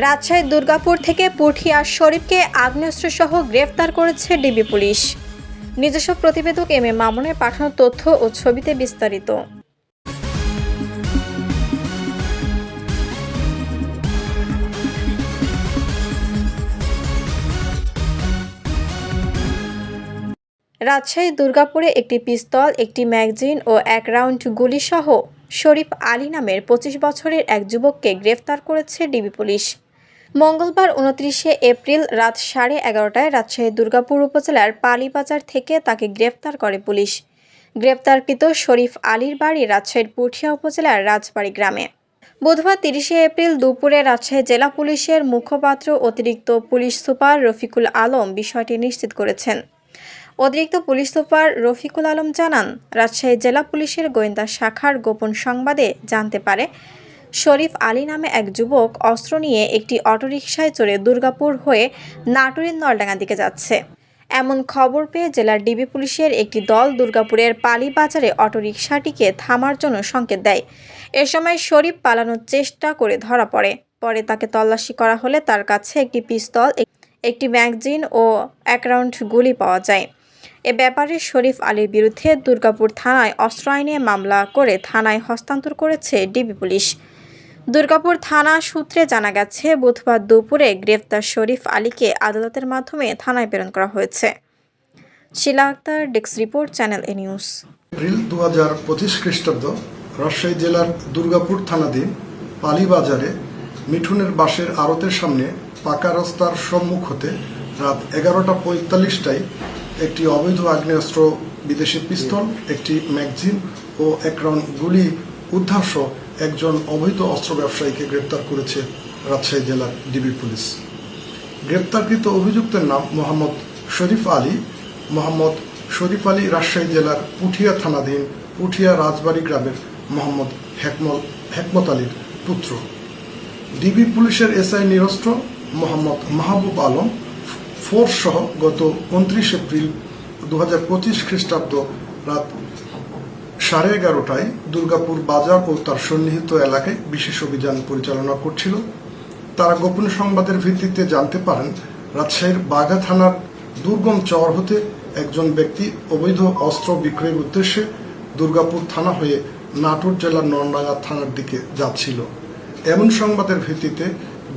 রাজশাহীর দুর্গাপুর থেকে পুঠিয়া শরীফকে আগ্নেয়াস্ত্রসহ গ্রেফতার করেছে ডিবি পুলিশ। নিজস্ব প্রতিবেদক এম এ মামুনের পাঠানো তথ্য ও ছবিতে বিস্তারিত। রাজশাহী দুর্গাপুরে একটি পিস্তল, একটি ম্যাগজিন ও এক রাউন্ড গুলিসহ শরীফ আলী নামের পঁচিশ বছরের এক যুবককে গ্রেফতার করেছে ডিবি পুলিশ। মঙ্গলবার উনত্রিশে এপ্রিল রাত সাড়ে এগারোটায় রাজশাহী দুর্গাপুর উপজেলার পালিবাজার থেকে তাকে গ্রেফতার করে পুলিশ। গ্রেপ্তারকৃত শরীফ আলীর বাড়ি রাজশাহীর পুঠিয়া উপজেলার রাজবাড়ি গ্রামে। বুধবার তিরিশে এপ্রিল দুপুরে রাজশাহী জেলা পুলিশের মুখপাত্র অতিরিক্ত পুলিশ সুপার রফিকুল আলম বিষয়টি নিশ্চিত করেছেন। অতিরিক্ত পুলিশ সুপার রফিকুল আলম জানান, রাজশাহী জেলা পুলিশের গোয়েন্দা শাখার গোপন সংবাদে জানতে পারে, শরীফ আলী নামে এক যুবক অস্ত্র নিয়ে একটি অটোরিকশায় চড়ে দুর্গাপুর হয়ে নাটোরের নলডাঙ্গা দিকে যাচ্ছে। এমন খবর পেয়ে জেলার ডিবি পুলিশের একটি দল দুর্গাপুরের পালি বাজারে অটোরিকশাটিকে থামার জন্য সংকেত দেয়। এ সময় শরীফ পালানোর চেষ্টা করে ধরা পড়ে। পরে তাকে তল্লাশি করা হলে তার কাছে একটি পিস্তল একটি ম্যাগজিন ও এক রাউন্ড গুলি পাওয়া যায়। এ ব্যাপারে শরীফ আলীর বিরুদ্ধে দুর্গাপুর থানায় অস্ত্র আইনে মামলা করে থানায় হস্তান্তর করেছে ডিবি পুলিশ। দুর্গাপুর থানা সূত্রে জানা গেছে, বুধবার দুপুরে গ্রেফতার শরীফ আলীকে আদালতের মাধ্যমে থানায় প্রেরণ করা হয়েছে। Shila Akter, desk report, channel A news. April দু হাজার পঁচিশ খ্রিস্টাব্দ, রাজশাহী জেলার দুর্গাপুর থানাধীন পালিবাজারে মিঠুনের বাসের আড়তের সামনে পাকা রাস্তার সম্মুখ হতে রাত এগারোটা পঁয়তাল্লিশটায় একটি অবৈধ আগ্নেয়াস্ত্র, বিদেশি পিস্তল, একটি ম্যাগজিন ও এক রাউন্ড গুলি উদ্ধার সহ একজন অবৈধ অস্ত্র ব্যবসায়ীকে গ্রেপ্তার করেছে রাজশাহী জেলার ডিবি পুলিশ। গ্রেপ্তারকৃত অভিযুক্তের নাম মোহাম্মদ শরীফ আলী। মোহাম্মদ শরীফ আলী রাজশাহী জেলার পুঠিয়া থানাধীন পুঠিয়া রাজবাড়ী গ্রামের মোহাম্মদ হেকমল হেকমত আলীর পুত্র। ডিবি পুলিশের এসআই নিরস্ত্র মোহাম্মদ মাহবুব আলম ফোর্স সহ গত উনত্রিশ এপ্রিল দু হাজার পঁচিশ খ্রিস্টাব্দ রাত সাড়ে এগারোটায় দুর্গাপুর বাজার ও তার সন্নিহিত এলাকায় বিশেষ অভিযান পরিচালনা করছিল। তারা গোপন সংবাদের ভিত্তিতে জানতে পারেন, রাজশাহীর বাগা থানার দুর্গম চর হতে একজন ব্যক্তি অবৈধ অস্ত্র বিক্রয়ের উদ্দেশ্যে দুর্গাপুর থানা হয়ে নাটোর জেলার নরডাঙ্গা থানার দিকে যাচ্ছিল। এমন সংবাদের ভিত্তিতে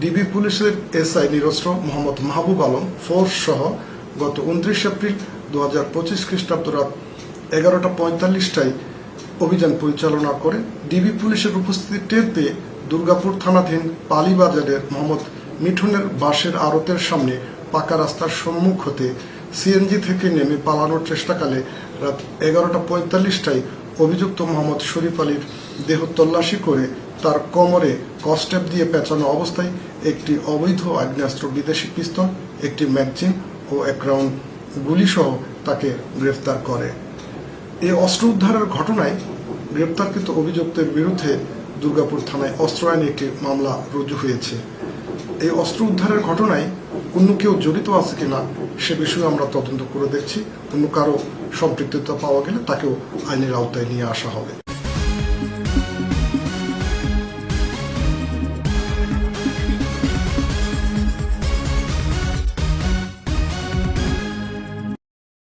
ডিবি পুলিশের এসআই নিরস্ত্র মোহাম্মদ মাহবুব আলম ফোর্স সহ গত উনত্রিশ এপ্রিল দু হাজার পঁচিশ খ্রিস্টাব্দ রাত এগারোটা পঁয়তাল্লিশটায় অভিযান পরিচালনা করে ডিবি পুলিশের উপস্থিতি টের পেয়ে দুর্গাপুর থানাধীন পালিবাজারের মোহাম্মদ মিঠুনের বাসের আড়তের সামনে পাকা রাস্তার সম্মুখ হতে সিএনজি থেকে নেমে পালানোর চেষ্টাকালে রাত এগারোটা পঁয়তাল্লিশটায় অভিযুক্ত মোহাম্মদ শরীফ আলীর দেহ তল্লাশি করে তার কোমরে কস্টেপ দিয়ে পেঁচানো অবস্থায় একটি অবৈধ আগ্নেয়াস্ত্র, বিদেশি পিস্তল, একটি ম্যাগজিন ও এক রাউন্ড গুলিসহ তাকে গ্রেফতার করে। এই অস্ত্র উদ্ধারের ঘটনায় গ্রেপ্তারকৃত অভিযুক্তের বিরুদ্ধে দুর্গাপুর থানায় অস্ত্র আইনে একটি মামলা রুজু হয়েছে। এই অস্ত্র উদ্ধারের ঘটনায় অন্য কেউ জড়িত আছে কিনা সে বিষয়ে আমরা তদন্ত করে দেখছি। অন্য কারও সম্পৃক্ততা পাওয়া গেলে তাকেও আইনের আওতায় নিয়ে আসা হবে।